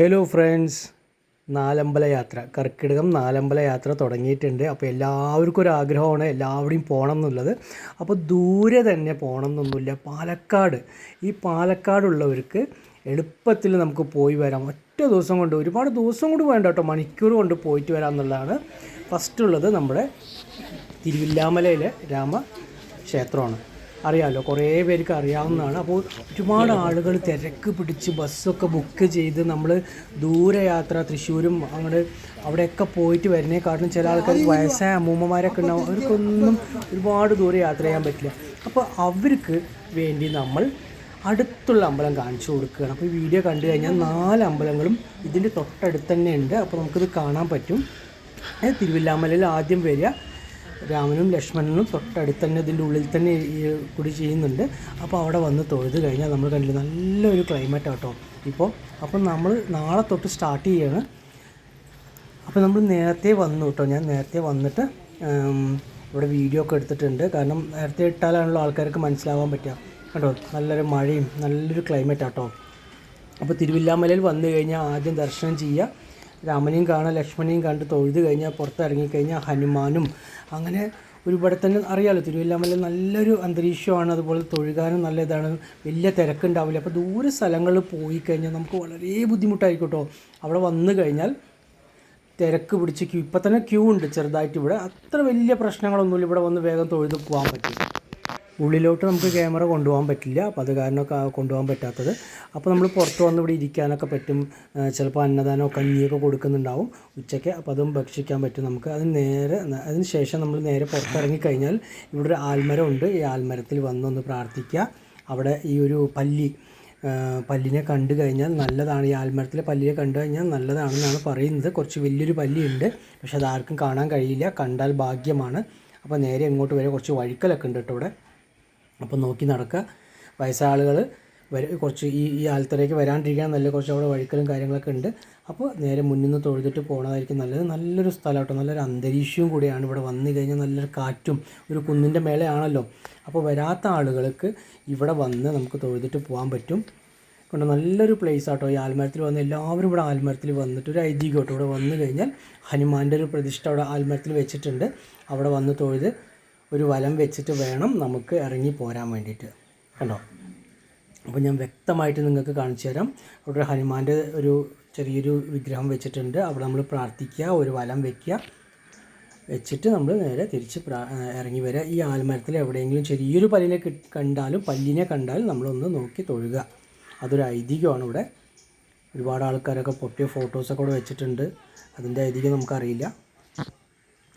Hello friends നാലമ്പല യാത്ര. കർക്കിടകം നാലമ്പല യാത്ര തുടങ്ങിയിട്ടുണ്ട്. അപ്പോൾ എല്ലാവർക്കും ഒരു ആഗ്രഹമാണ് എല്ലാവരുടെയും പോകണം എന്നുള്ളത്. അപ്പോൾ ദൂരെ തന്നെ പോകണം എന്നൊന്നുമില്ല. പാലക്കാട്. ഈ പാലക്കാടുള്ളവർക്ക് എളുപ്പത്തിൽ നമുക്ക് പോയി വരാം. ഒറ്റ ദിവസം കൊണ്ട് ഒരുപാട് ദിവസം കൊണ്ട് വേണ്ട കേട്ടോ. മണിക്കൂർ കൊണ്ട് പോയിട്ട് വരാം എന്നുള്ളതാണ്. ഫസ്റ്റ് ഉള്ളത് നമ്മുടെ തിരുവില്ലാമലയിലെ രാമ ക്ഷേത്രമാണ് അറിയാമല്ലോ കുറേ പേർക്ക് അറിയാവുന്നതാണ്. അപ്പോൾ ഒരുപാട് ആളുകൾ തിരക്ക് പിടിച്ച് ബസ്സൊക്കെ ബുക്ക് ചെയ്ത് നമ്മൾ ദൂരയാത്ര തൃശ്ശൂരും അങ്ങോട്ട് അവിടെയൊക്കെ പോയിട്ട് വരുന്നേക്കാട്ടിലും ചില ആൾക്കാർ വയസ്സായ അമ്മൂമ്മമാരൊക്കെ ഉണ്ടാവും. അവർക്കൊന്നും ഒരുപാട് ദൂരെ യാത്ര ചെയ്യാൻ പറ്റില്ല. അപ്പോൾ അവർക്ക് വേണ്ടി നമ്മൾ അടുത്തുള്ള അമ്പലം കാണിച്ചു കൊടുക്കുകയാണ്. അപ്പോൾ ഈ വീഡിയോ കണ്ടു കഴിഞ്ഞാൽ നാല് അമ്പലങ്ങളും ഇതിന്റെ തൊട്ടടുത്ത് തന്നെ ഉണ്ട്. അപ്പോൾ നമുക്കിത് കാണാൻ പറ്റും. തിരുവില്ലാമലയിൽ ആദ്യം വരിക. രാമനും ലക്ഷ്മണനും തൊട്ടടുത്ത് തന്നെ ഇതിന്റെ ഉള്ളിൽ തന്നെ കൂടി ചെയ്യുന്നുണ്ട്. അപ്പോൾ അവിടെ വന്ന് തൊഴുത് കഴിഞ്ഞാൽ നമ്മൾ കണ്ടില്ല നല്ലൊരു ക്ലൈമറ്റ് കേട്ടോ ഇപ്പോൾ അപ്പം നമ്മൾ നാളെ തൊട്ട് സ്റ്റാർട്ട് ചെയ്യാണ്. അപ്പോൾ നമ്മൾ നേരത്തെ വന്നു കേട്ടോ. ഞാൻ നേരത്തെ വന്നിട്ട് ഇവിടെ വീഡിയോ ഒക്കെ എടുത്തിട്ടുണ്ട്. കാരണം നേരത്തെ ഇട്ടാലാണല്ലോ ആൾക്കാർക്ക് മനസ്സിലാവാൻ പറ്റുക. കേട്ടോ നല്ലൊരു മഴയും നല്ലൊരു ക്ലൈമറ്റ് ആട്ടോ. അപ്പോൾ തിരുവില്ലാമലയിൽ വന്നു കഴിഞ്ഞാൽ ആദ്യം ദർശനം ചെയ്യുക. രാമനെയും കാണാം ലക്ഷ്മണനെയും കണ്ട് തൊഴുത് കഴിഞ്ഞാൽ പുറത്തിറങ്ങിക്കഴിഞ്ഞാൽ ഹനുമാനും. അങ്ങനെ ഒരുപാട് തന്നെ അറിയാമല്ലോ തിരുവില്ലാമലയിൽ നല്ലൊരു അന്തരീക്ഷമാണ്. അതുപോലെ തൊഴുകാനും നല്ല ഇതാണ് വലിയ തിരക്കുണ്ടാവില്ല. അപ്പോൾ ദൂര സ്ഥലങ്ങളിൽ പോയി കഴിഞ്ഞാൽ നമുക്ക് വളരെ ബുദ്ധിമുട്ടായിരിക്കും കേട്ടോ അവിടെ വന്നു കഴിഞ്ഞാൽ തിരക്ക് പിടിച്ച് ക്യൂ ഇപ്പം തന്നെ ക്യൂ ഉണ്ട് ചെറുതായിട്ട് ഇവിടെ. അത്ര വലിയ പ്രശ്നങ്ങളൊന്നുമില്ല. ഇവിടെ വന്ന് വേഗം തൊഴുത് പോകാൻ പറ്റും. ഉള്ളിലോട്ട് നമുക്ക് ക്യാമറ കൊണ്ടുപോകാൻ പറ്റില്ല. അപ്പോൾ അത് കാരണമൊക്കെ കൊണ്ടുപോകാൻ പറ്റാത്തത്. അപ്പോൾ നമ്മൾ പുറത്ത് വന്ന് ഇവിടെ ഇരിക്കാനൊക്കെ പറ്റും. ചിലപ്പോൾ അന്നദാനമോ കഞ്ഞിയൊക്കെ കൊടുക്കുന്നുണ്ടാവും ഉച്ചയ്ക്ക്. അപ്പോൾ അതും ഭക്ഷിക്കാൻ പറ്റും നമുക്ക്. അതിന് നേരെ അതിന് ശേഷം നമ്മൾ നേരെ പുറത്തിറങ്ങി കഴിഞ്ഞാൽ ഇവിടെ ഒരു ആൽമരം ഉണ്ട്. ഈ ആൽമരത്തിൽ വന്നൊന്ന് പ്രാർത്ഥിക്കുക. അവിടെ ഈ ഒരു പല്ലി പല്ലിനെ കണ്ടു കഴിഞ്ഞാൽ നല്ലതാണ്. ഈ ആൽമരത്തിലെ പല്ലിനെ കണ്ടു കഴിഞ്ഞാൽ നല്ലതാണെന്നാണ് പറയുന്നത്. കുറച്ച് വലിയൊരു പല്ലിയുണ്ട്. പക്ഷെ അതാർക്കും കാണാൻ കഴിയില്ല. കണ്ടാൽ ഭാഗ്യമാണ്. അപ്പോൾ നേരെ ഇങ്ങോട്ട് വരെ കുറച്ച് വഴിക്കലൊക്കെ ഉണ്ട് കേട്ടോ ഇവിടെ. അപ്പോൾ നോക്കി നടക്കുക. വര കുറച്ച് ഈ ഈ ആൽത്തറയ്ക്ക് വരാണ്ടിരിക്കാൻ നല്ല കുറച്ച് അവിടെ വഴിക്കലും കാര്യങ്ങളൊക്കെ ഉണ്ട്. അപ്പോൾ നേരെ മുന്നിൽ നിന്ന് തൊഴുതിട്ട് പോകണതായിരിക്കും നല്ലത്. നല്ലൊരു സ്ഥലം കേട്ടോ നല്ലൊരു അന്തരീക്ഷവും കൂടിയാണ് ഇവിടെ വന്നു കഴിഞ്ഞാൽ നല്ലൊരു കാറ്റും ഒരു കുന്നിന്റെ മേലെയാണല്ലോ. അപ്പോൾ വരാത്ത ആളുകൾക്ക് ഇവിടെ വന്ന് നമുക്ക് തൊഴുതിട്ട് പോകാൻ പറ്റും. കൊണ്ട് നല്ലൊരു പ്ലേസ് ആട്ടോ. ഈ ആൽമരത്തിൽ വന്ന് എല്ലാവരും ഇവിടെ ആൽമരത്തിൽ വന്നിട്ട് ഒരു ഐതിഹ്യം കേട്ടോ ഇവിടെ വന്നു കഴിഞ്ഞാൽ ഹനുമാന്റെ ഒരു പ്രതിഷ്ഠ അവിടെ ആൽമരത്തിൽ വെച്ചിട്ടുണ്ട്. അവിടെ വന്ന് തൊഴുത് ഒരു വലം വെച്ചിട്ട് വേണം നമുക്ക് ഇറങ്ങി പോരാൻ വേണ്ടിയിട്ട്. കണ്ടോ? അപ്പോൾ ഞാൻ വ്യക്തമായിട്ട് നിങ്ങൾക്ക് കാണിച്ചു തരാം. അവിടെ ഹനുമാന്റെ ഒരു ചെറിയൊരു വിഗ്രഹം വെച്ചിട്ടുണ്ട്. അവിടെ നമ്മൾ പ്രാർത്ഥിക്കുക ഒരു വലം വെക്കുക. വെച്ചിട്ട് നമ്മൾ നേരെ തിരിച്ച് ഇറങ്ങി വരിക ഈ ആൽമരത്തിൽ എവിടെയെങ്കിലും ചെറിയൊരു പല്ലിനെ കണ്ടാലും പല്ലിനെ കണ്ടാലും നമ്മളൊന്ന് നോക്കി തൊഴുക. അതൊരു ഐതിഹ്യമാണ് ഇവിടെ. ഒരുപാട് ആൾക്കാരൊക്കെ പൊട്ടിയ ഫോട്ടോസൊക്കെ ഇവിടെ വെച്ചിട്ടുണ്ട്. അതിന്റെ ഐതിഹ്യം നമുക്കറിയില്ല.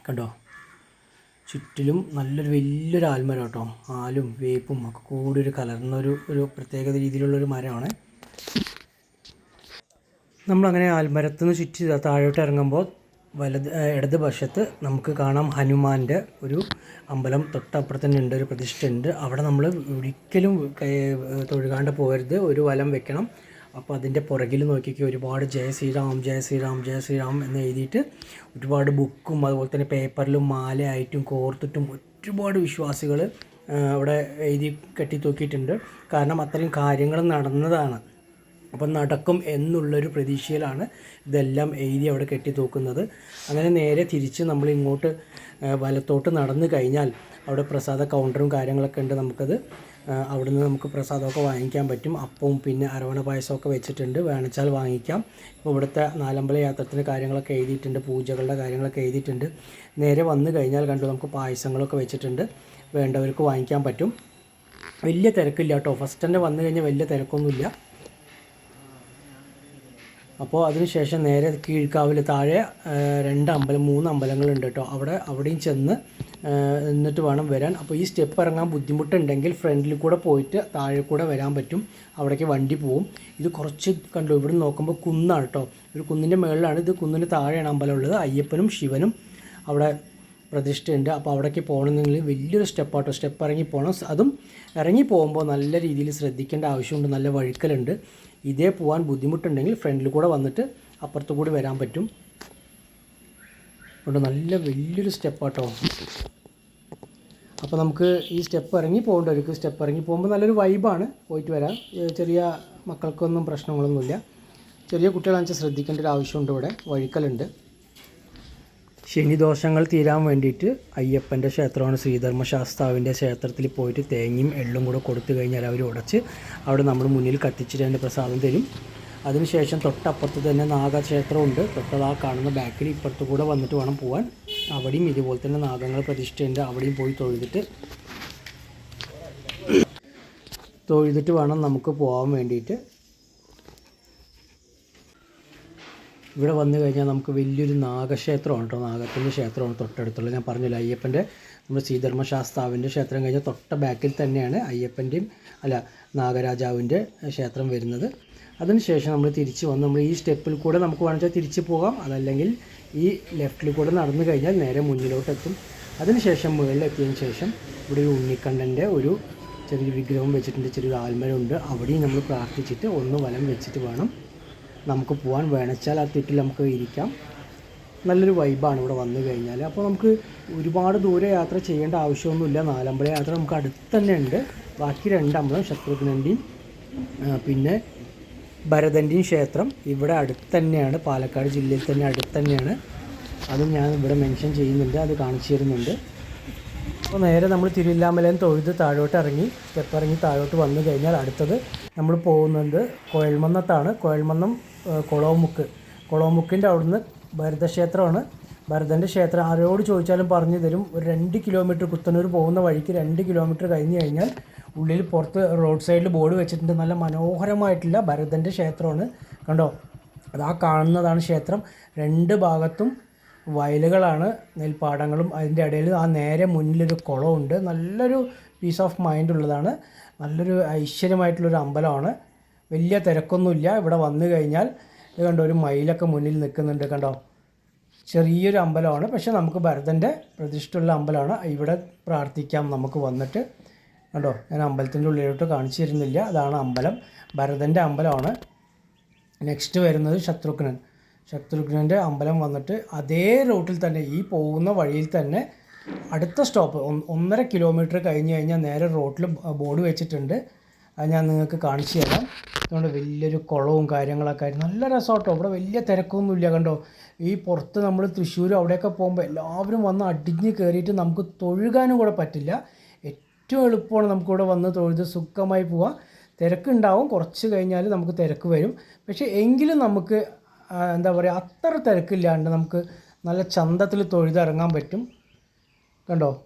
കണ്ടോ? ചുറ്റിലും നല്ലൊരു വലിയൊരു ആൽമരം കേട്ടോ ആലും വേപ്പും ഒക്കെ കൂടി ഒരു കലർന്ന ഒരു ഒരു പ്രത്യേക രീതിയിലുള്ളൊരു മരമാണ്. നമ്മളങ്ങനെ ആൽമരത്ത് നിന്ന് ചുറ്റി താഴോട്ട് ഇറങ്ങുമ്പോൾ വലത് ഇടത് വശത്ത് നമുക്ക് കാണാം ഹനുമാന്റെ ഒരു അമ്പലം. തൊട്ടപ്പുറത്ത് തന്നെ ഉണ്ട് ഒരു പ്രതിഷ്ഠ ഉണ്ട് അവിടെ നമ്മൾ ഒരിക്കലും തൊഴുകാണ്ട് പോകരുത്. ഒരു വലം വെക്കണം. അപ്പോൾ അതിന്റെ പുറകിൽ നോക്കിയൊക്കെ ഒരുപാട് ജയ ശ്രീറാം ജയ ശ്രീറാം ജയ ശ്രീറാം എന്ന് എഴുതിയിട്ട് ഒരുപാട് ബുക്കും അതുപോലെ തന്നെ പേപ്പറിലും മാലയായിട്ടും കോർത്തിട്ടും ഒരുപാട് വിശ്വാസികൾ അവിടെ എഴുതി കെട്ടി തൂക്കിയിട്ടുണ്ട് കാരണം അത്രയും കാര്യങ്ങൾ നടന്നതാണ്. അപ്പം നടക്കും എന്നുള്ളൊരു പ്രതീക്ഷയിലാണ് ഇതെല്ലാം എഴുതി അവിടെ കെട്ടി തൂക്കുന്നത് അങ്ങനെ നേരെ തിരിച്ച് നമ്മൾ ഇങ്ങോട്ട് വലത്തോട്ട് നടന്നു കഴിഞ്ഞാൽ അവിടെ പ്രസാദ കൗണ്ടറും കാര്യങ്ങളൊക്കെ ഉണ്ട് നമുക്കത്. അവിടുന്ന് നമുക്ക് പ്രസാദമൊക്കെ വാങ്ങിക്കാൻ പറ്റും. അപ്പവും പിന്നെ അരവണ പായസമൊക്കെ വെച്ചിട്ടുണ്ട്. വേണച്ചാൽ വാങ്ങിക്കാം. ഇപ്പോൾ ഇവിടുത്തെ നാലമ്പല യാത്രത്തിന് കാര്യങ്ങളൊക്കെ എഴുതിയിട്ടുണ്ട്. പൂജകളുടെ കാര്യങ്ങളൊക്കെ എഴുതിയിട്ടുണ്ട്. നേരെ വന്നു കഴിഞ്ഞാൽ കണ്ടു നമുക്ക് പായസങ്ങളൊക്കെ വെച്ചിട്ടുണ്ട്. വേണ്ടവർക്ക് വാങ്ങിക്കാൻ പറ്റും. വലിയ തിരക്കില്ല കേട്ടോ. ഫസ്റ്റ് തന്നെ വന്നു കഴിഞ്ഞാൽ വലിയ തിരക്കൊന്നുമില്ല. അപ്പോൾ അതിനുശേഷം നേരെ കീഴ്ക്കാവിൽ താഴെ രണ്ട് അമ്പലം മൂന്ന് അമ്പലങ്ങളുണ്ട് കേട്ടോ. അവിടെ അവിടെയും ചെന്ന് എന്നിട്ട് വേണം വരാൻ. അപ്പോൾ ഈ സ്റ്റെപ്പ് ഇറങ്ങാൻ ബുദ്ധിമുട്ടുണ്ടെങ്കിൽ ഫ്രണ്ടിൽ കൂടെ പോയിട്ട് താഴെ കൂടെ വരാൻ പറ്റും. അവിടേക്ക് വണ്ടി പോവും. ഇത് കുറച്ച് കണ്ടു ഇവിടെ നോക്കുമ്പോൾ കുന്നാണ് കേട്ടോ. ഒരു കുന്നിന്റെ മുകളിലാണ് ഇത് കുന്നിന് താഴെയാണ് അമ്പലം ഉള്ളത്. അയ്യപ്പനും ശിവനും അവിടെ പ്രതിഷ്ഠയുണ്ട്. അപ്പോൾ അവിടേക്ക് പോകണമെന്നെങ്കിൽ വലിയൊരു സ്റ്റെപ്പാട്ടോ സ്റ്റെപ്പ് ഇറങ്ങി പോകണം. അതും ഇറങ്ങി പോകുമ്പോൾ നല്ല രീതിയിൽ ശ്രദ്ധിക്കേണ്ട ആവശ്യമുണ്ട്. നല്ല വഴുക്കലുണ്ട്. ഇതേ പോകാൻ ബുദ്ധിമുട്ടുണ്ടെങ്കിൽ ഫ്രണ്ടിൽ കൂടെ വന്നിട്ട് അപ്പുറത്ത് കൂടി വരാൻ പറ്റും. അതുകൊണ്ട് നല്ല വലിയൊരു സ്റ്റെപ്പാട്ടോ. അപ്പോൾ നമുക്ക് ഈ സ്റ്റെപ്പ് ഇറങ്ങി പോകേണ്ടവർക്ക് സ്റ്റെപ്പ് ഇറങ്ങി പോകുമ്പോൾ നല്ലൊരു വൈബാണ് പോയിട്ട് വരാം ചെറിയ മക്കൾക്കൊന്നും പ്രശ്നങ്ങളൊന്നുമില്ല. ചെറിയ കുട്ടികളാണെന്ന് വെച്ചാൽ ശ്രദ്ധിക്കേണ്ട ഒരു ആവശ്യമുണ്ട് ഇവിടെ. വഴിക്കലുണ്ട്. ശനിദോഷങ്ങൾ തീരാൻ വേണ്ടിയിട്ട് അയ്യപ്പന്റെ ക്ഷേത്രമാണ് ശ്രീധർമ്മശാസ്താവിന്റെ ക്ഷേത്രത്തിൽ പോയിട്ട് തേങ്ങയും എള്ളും കൂടെ കൊടുത്തു കഴിഞ്ഞാൽ അവർ ഉടച്ച് അവിടെ നമ്മൾ മുന്നിൽ കത്തിച്ചിട്ട് അതിന്റെ പ്രസാദം തരും. അതിനുശേഷം തൊട്ടപ്പുറത്ത് തന്നെ നാഗക്ഷേത്രമുണ്ട്. തൊട്ടത് ആ കാണുന്ന ബാക്കിൽ ഇപ്പുറത്ത് കൂടെ വന്നിട്ട് വേണം പോകാൻ അവിടെയും ഇതുപോലെ തന്നെ നാഗങ്ങൾ പ്രതിഷ്ഠയുണ്ട്. അവിടെയും പോയി തൊഴുതിട്ട് തൊഴുതിട്ട് വേണം നമുക്ക് പോകാൻ വേണ്ടിയിട്ട്. ഇവിടെ വന്നു കഴിഞ്ഞാൽ നമുക്ക് വലിയൊരു നാഗക്ഷേത്രമാണ് കേട്ടോ. നാഗത്തിന്റെ ക്ഷേത്രമാണ് തൊട്ടടുത്തുള്ളത്. ഞാൻ പറഞ്ഞില്ല അയ്യപ്പന്റെ നമ്മുടെ ശ്രീധർമ്മശാസ്താവിന്റെ ക്ഷേത്രം കഴിഞ്ഞാൽ തൊട്ട ബാക്കിൽ തന്നെയാണ് അയ്യപ്പന്റെയും അല്ല നാഗരാജാവിന്റെ ക്ഷേത്രം വരുന്നത്. അതിനുശേഷം നമ്മൾ തിരിച്ച് വന്ന് നമ്മൾ ഈ സ്റ്റെപ്പിൽ കൂടെ നമുക്ക് വേണമെങ്കിൽ തിരിച്ച് പോകാം. അതല്ലെങ്കിൽ ഈ ലെഫ്റ്റിൽ കൂടെ നടന്നു കഴിഞ്ഞാൽ നേരെ മുന്നിലോട്ട് എത്തും അതിനുശേഷം മുകളിലെത്തിയതിന് ശേഷം ഇവിടെ ഒരു ഉണ്ണിക്കണ്ണന്റെ ഒരു ചെറിയ വിഗ്രഹം വെച്ചിട്ടുണ്ട് ചെറിയൊരു ആൽമരമുണ്ട്. അവിടെയും നമ്മൾ പ്രാർത്ഥിച്ചിട്ട് ഒന്ന് വലം വെച്ചിട്ട് വേണം നമുക്ക് പോകാൻ വേണച്ചാൽ ആ തെറ്റിൽ നമുക്ക് ഇരിക്കാം. നല്ലൊരു വൈബാണ് ഇവിടെ വന്നു കഴിഞ്ഞാൽ. അപ്പോൾ നമുക്ക് ഒരുപാട് ദൂരെ യാത്ര ചെയ്യേണ്ട ആവശ്യമൊന്നുമില്ല. നാലമ്പല യാത്ര നമുക്ക് അടുത്ത് തന്നെ ഉണ്ട്. ബാക്കി രണ്ടമ്പലം ശത്രുഘ്നന്റെയും പിന്നെ ഭരതന്റെയും ക്ഷേത്രം ഇവിടെ അടുത്ത് തന്നെയാണ്. പാലക്കാട് ജില്ലയിൽ തന്നെ അടുത്ത് തന്നെയാണ്. അതും ഞാൻ ഇവിടെ മെൻഷൻ ചെയ്യുന്നുണ്ട്. അത് കാണിച്ചു തരുന്നുണ്ട്. അപ്പോൾ നേരെ നമ്മൾ തിരുവില്ലാമലയിൽ തൊഴുത് താഴോട്ട് ഇറങ്ങി സ്റ്റെപ്പ് ഇറങ്ങി താഴോട്ട് വന്നു കഴിഞ്ഞാൽ അടുത്തത് നമ്മൾ പോകുന്നത് കോയൽമന്നത്താണ്. കോയൽമന്നം കുളവുമുക്ക് കുളവുമുക്കിന്റെ അവിടുന്ന് ഭരതക്ഷേത്രമാണ്. ഭരതന്റെ ക്ഷേത്രം ആരോട് ചോദിച്ചാലും പറഞ്ഞു തരും. ഒരു രണ്ട് കിലോമീറ്റർ കുത്തനൂർ പോകുന്ന വഴിക്ക് രണ്ട് കിലോമീറ്റർ കഴിഞ്ഞ് കഴിഞ്ഞാൽ ഉള്ളിൽ പുറത്ത് റോഡ് സൈഡിൽ ബോർഡ് വെച്ചിട്ടുണ്ട്. നല്ല മനോഹരമായിട്ടുള്ള ഭരതന്റെ ക്ഷേത്രമാണ്. കണ്ടോ? അത് ആ കാണുന്നതാണ് ക്ഷേത്രം. രണ്ട് ഭാഗത്തും വയലുകളാണ് നെൽപ്പാടങ്ങളും. അതിന്റെ ഇടയിൽ ആ നേരെ മുന്നിലൊരു കുളമുണ്ട്. നല്ലൊരു പീസ് ഓഫ് മൈൻഡ് ഉള്ളതാണ്. നല്ലൊരു ഐശ്വര്യമായിട്ടുള്ളൊരു അമ്പലമാണ്. വലിയ തിരക്കൊന്നുമില്ല. ഇവിടെ വന്നു കഴിഞ്ഞാൽ ഇത് കണ്ടോ ഒരു മയിലൊക്കെ മുന്നിൽ നിൽക്കുന്നുണ്ട് കണ്ടോ? ചെറിയൊരു അമ്പലമാണ് പക്ഷേ നമുക്ക് ഭരതന്റെ പ്രതിഷ്ഠയുള്ള അമ്പലമാണ്. ഇവിടെ പ്രാർത്ഥിക്കാം നമുക്ക് വന്നിട്ട്. കണ്ടോ ഞാൻ അമ്പലത്തിന്റെ ഉള്ളിലോട്ട് കാണിച്ചു തരുന്നില്ല അതാണ് അമ്പലം. ഭരതന്റെ അമ്പലമാണ്. നെക്സ്റ്റ് വരുന്നത് ശത്രുഘ്നൻ. ശത്രുഘ്നന്റെ അമ്പലം വന്നിട്ട് അതേ റൂട്ടിൽ തന്നെ ഈ പോകുന്ന വഴിയിൽ തന്നെ അടുത്ത സ്റ്റോപ്പ് ഒന്നര കിലോമീറ്റർ കഴിഞ്ഞ് കഴിഞ്ഞാൽ നേരെ റോട്ടിൽ ബോർഡ് വെച്ചിട്ടുണ്ട്. അത് ഞാൻ നിങ്ങൾക്ക് കാണിച്ചു തരാം. അതുകൊണ്ട് വലിയൊരു കുളവും കാര്യങ്ങളൊക്കെ ആയിരുന്നു. നല്ല രസമാട്ടോ. ഇവിടെ വലിയ തിരക്കൊന്നുമില്ല കണ്ടോ. ഈ പുറത്ത് നമ്മൾ തൃശ്ശൂർ അവിടെയൊക്കെ പോകുമ്പോൾ എല്ലാവരും വന്ന് അടിഞ്ഞ് കയറിയിട്ട് നമുക്ക് തൊഴുകാനും കൂടെ പറ്റില്ല. ഏറ്റവും എളുപ്പമാണ് നമുക്കിവിടെ വന്ന് തൊഴുത് സുഖമായി പോവാം. തിരക്കുണ്ടാവും. കുറച്ച് കഴിഞ്ഞാൽ നമുക്ക് തിരക്ക് വരും. പക്ഷേ എങ്കിലും നമുക്ക് എന്താ പറയുക അത്ര തിരക്കില്ലാണ്ട് നമുക്ക് നല്ല ചന്തത്തിൽ തൊഴുതിറങ്ങാൻ പറ്റും. കണ്ടോ?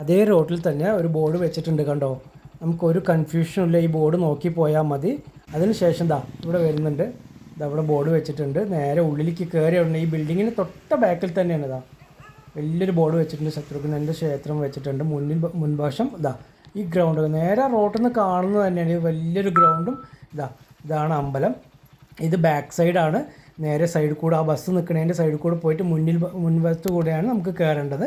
അതേ റോട്ടിൽ തന്നെ ഒരു ബോർഡ് വെച്ചിട്ടുണ്ട് കണ്ടോ. നമുക്കൊരു കൺഫ്യൂഷനും ഇല്ല. ഈ ബോർഡ് നോക്കി പോയാൽ മതി. അതിനുശേഷം ദാ ഇവിടെ വരുന്നുണ്ട്. ദാ ഇവിടെ ബോർഡ് വെച്ചിട്ടുണ്ട്. നേരെ ഉള്ളിലേക്ക് കയറി ഉടനെ ഈ ബിൽഡിങ്ങിന് തൊട്ട ബാക്കിൽ തന്നെയാണ് ഇതാ വലിയൊരു ബോർഡ് വെച്ചിട്ടുണ്ട് ശത്രുഘ്നന്റെ ക്ഷേത്രം വെച്ചിട്ടുണ്ട്. മുന്നിൽ മുൻഭാഷം ഇതാ ഈ ഗ്രൗണ്ട് നേരെ റോട്ടിൽ നിന്ന് കാണുന്നത് തന്നെയാണ്. ഈ വലിയൊരു ഗ്രൗണ്ടും ഇതാ ഇതാണ് അമ്പലം. ഇത് ബാക്ക് സൈഡാണ് നേരെ സൈഡിൽ കൂടെ ആ ബസ് നിൽക്കുന്നതിന്റെ സൈഡിൽ കൂടെ പോയിട്ട് മുന്നിൽ മുൻവശത്ത് കൂടെയാണ് നമുക്ക് കയറേണ്ടത്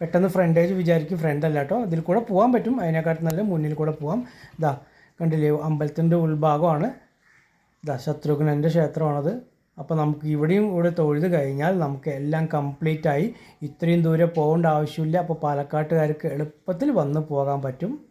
പെട്ടെന്ന് ഫ്രണ്ടേജ് വിചാരിക്കും. ഫ്രണ്ട് അല്ല കേട്ടോ ഇതിൽ കൂടെ പോകാൻ പറ്റും. അതിനെക്കാട്ടും നല്ല മുന്നിൽ കൂടെ പോകാം ഇതാ കണ്ടില്ലേ അമ്പലത്തിന്റെ ഉൾഭാഗമാണ്. ഇതാ ശത്രുഘ്നന്റെ ക്ഷേത്രമാണത്. അപ്പോൾ നമുക്ക് ഇവിടെയും ഇവിടെ തൊഴുത് കഴിഞ്ഞാൽ നമുക്ക് എല്ലാം കംപ്ലീറ്റ് ആയി. ഇത്രയും ദൂരെ പോകേണ്ട ആവശ്യമില്ല. അപ്പോൾ പാലക്കാട്ടുകാർക്ക് എളുപ്പത്തിൽ വന്ന് പോകാൻ പറ്റും.